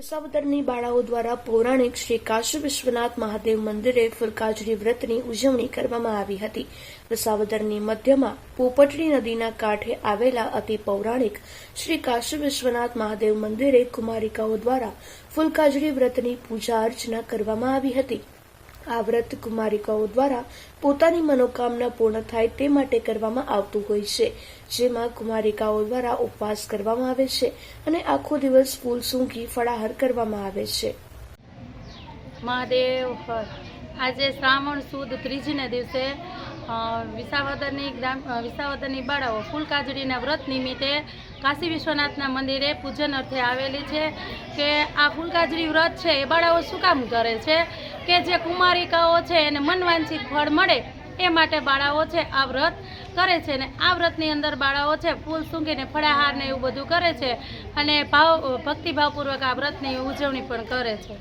વિસાવદરની બાળાઓ દ્વારા પૌરાણિક શ્રી કાશી વિશ્વનાથ મહાદેવ મંદિરે ફુલકાજરી વ્રતની ઉજવણી કરવામાં આવી હતી. વિસાવદરની મધ્યમાં પોપટડી નદીના કાંઠે આવેલા અતિ પૌરાણિક શ્રી કાશી વિશ્વનાથ મહાદેવ મંદિરે કુમારિકાઓ દ્વારા ફુલકાજરી વ્રતની પૂજા અર્ચના કરવામાં આવી હતી. આ વ્રત કુમારિકાઓ દ્વારા પોતાની મનોકામના પૂર્ણ થાય તે માટે કરવામાં આવતું હોય છે, જેમાં કુમારિકાઓ દ્વારા ઉપવાસ કરવામાં આવે છે અને આખો દિવસ ફૂલ સૂંઘી ફળાહાર કરવામાં આવે છે. મહાદેવ આજે શ્રાવણ સુદ ત્રીજને દિવસે વિસાવદરની ગ્રામ વિસાવદરની બાળાઓ ફૂલકાજડીના વ્રત નિમિત્તે કાશી વિશ્વનાથના મંદિરે પૂજન અર્થે આવેલી છે કે આ ફૂલકાજડી વ્રત છે, એ બાળાઓ શું કામ કરે છે? કે જે કુમારિકાઓ છે એને મનવાંછિત ફળ મળે એ માટે બાળાઓ છે આ વ્રત કરે છે ને આ વ્રતની અંદર બાળાઓ છે ફૂલ સૂંઘીને ફળાહાર ને એવું બધું કરે છે અને ભાવ ભક્તિભાવપૂર્વક આ વ્રતની ઉજવણી પણ કરે છે.